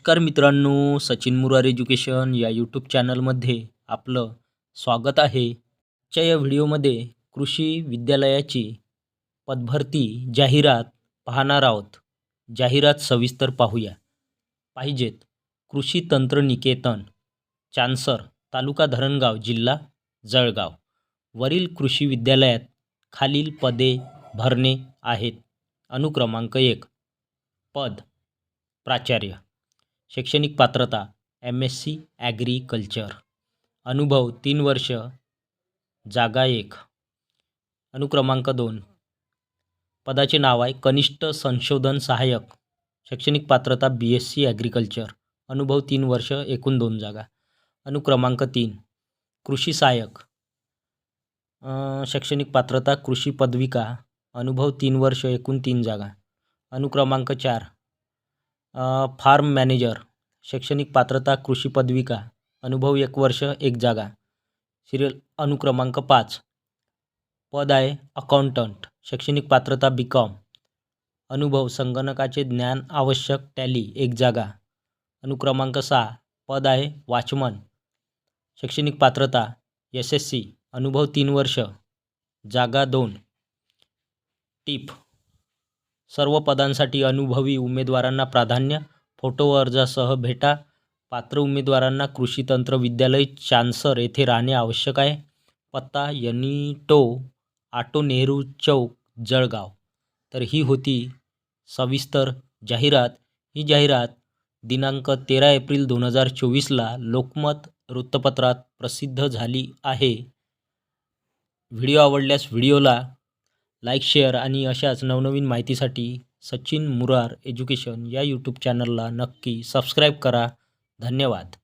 नमस्कार मित्रांनो सचिन मुरार एज्युकेशन या यूट्यूब चॅनलमध्ये आपलं स्वागत आहे. आजच्या या व्हिडिओमध्ये कृषी विद्यालयाची पदभरती जाहिरात पाहणार आहोत. जाहिरात सविस्तर पाहूया. पाहिजेत कृषी तंत्र निकेतन चांसर तालुका धरणगाव जिल्हा जळगाव. वरील कृषी विद्यालयात खालील पदे भरणे आहेत. अनुक्रमांक एक पद प्राचार्य. शैक्षणिक पात्रता एम एस सी ॲग्रिकल्चर अनुभव तीन वर्ष. जागा एक. अनुक्रमांक दोन. पदाचे नाव आहे कनिष्ठ संशोधन सहाय्यक. शैक्षणिक पात्रता बी एस सी ॲग्रिकल्चर अनुभव तीन वर्ष एकूण दोन जागा. अनुक्रमांक तीन. कृषी सहाय्यक. शैक्षणिक पात्रता कृषी पदविका. अनुभव तीन वर्ष एकूण तीन जागा. अनुक्रमांक चार. फार्म मॅनेजर शैक्षणिक पात्रता कृषी पदविका अनुभव एक वर्ष एक जागा. सिरियल अनुक्रमांक पाच. पद आहे अकाउंटंट शैक्षणिक पात्रता बी कॉम अनुभव संगणकाचे ज्ञान आवश्यक टॅली एक जागा. अनुक्रमांक सहा. पद आहे वॉचमन शैक्षणिक पात्रता एस एस सी अनुभव तीन वर्ष जागा दोन. टीप. सर्व पदांसाठी अनुभवी उमेदवारांना प्राधान्य फोटो अर्जासह भेटा पात्र उमेदवारांना कृषी तंत्र विद्यालय चान्सर येथे राहणे आवश्यक आहे. पत्ता यनिटो आटो नेहरू चौक जळगाव. तर ही होती सविस्तर जाहिरात. ही जाहिरात दिनांक तेरा एप्रिल दोन हजार चोवीसला लोकमत वृत्तपत्रात प्रसिद्ध झाली आहे. व्हिडिओ आवडल्यास व्हिडिओला लाईक शेअर आणि अशाच नवनवीन माहितीसाठी सचिन मुरार एज्युकेशन या यूट्यूब चॅनलला नक्की सबस्क्राईब करा. धन्यवाद.